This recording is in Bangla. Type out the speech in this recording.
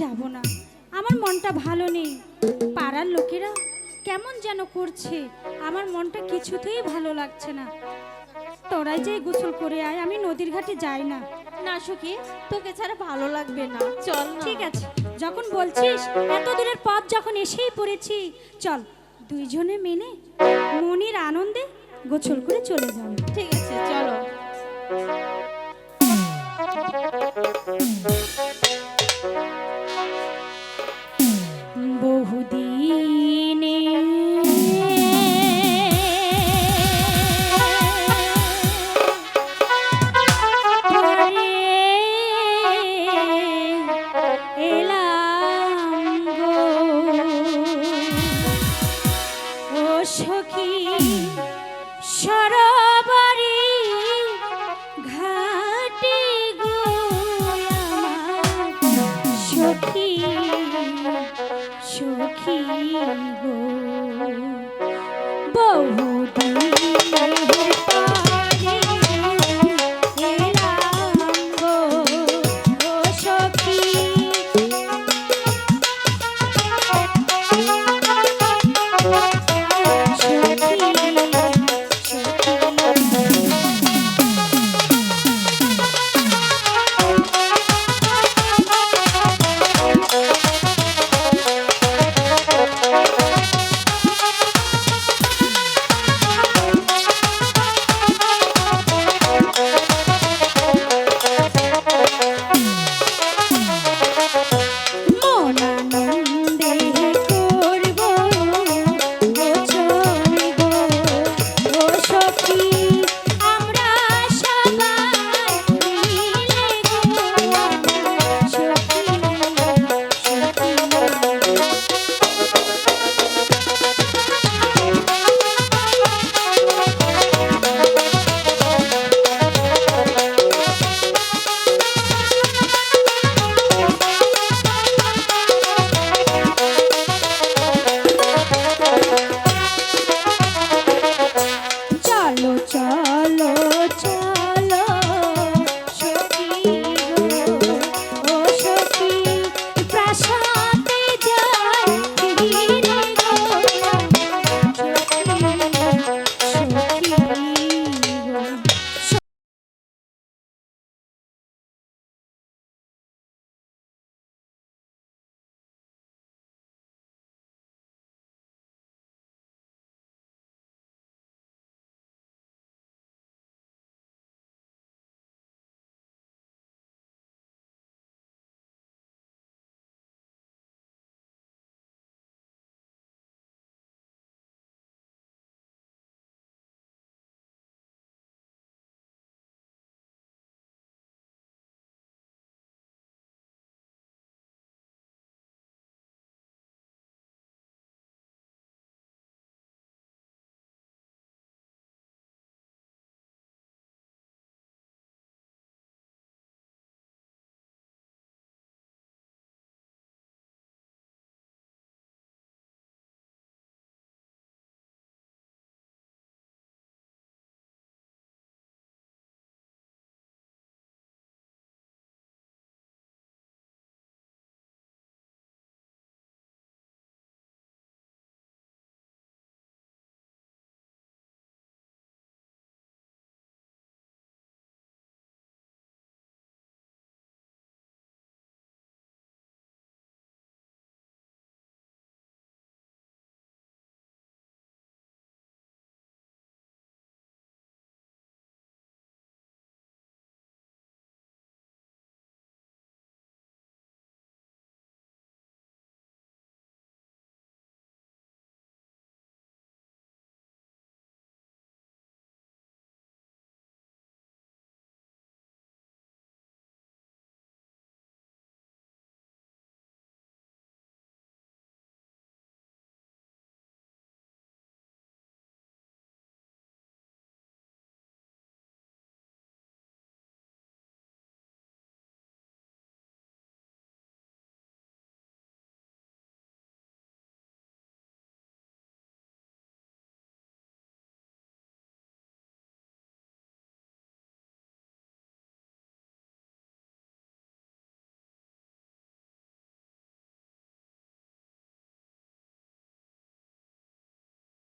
যাব না। আমার মনটা ভালো নেই। পাড়ার লোকেরা কেমন যেন করছে। আমার মনটা কিছুতেই ভালো লাগছে না। তোরাই যে গোসল করে আয়, আমি নদীর ঘাটে যাই না। না সখী, তোকে ছাড়া ভালো লাগবে না। চল ঠিক আছে, যখন বলছিস, এত দূরের পথ যখন এসেই পড়েছি, চল দুইজনে মেনে মনির আনন্দে গোসল করে চলে যাব। ঠিক আছে, চলো।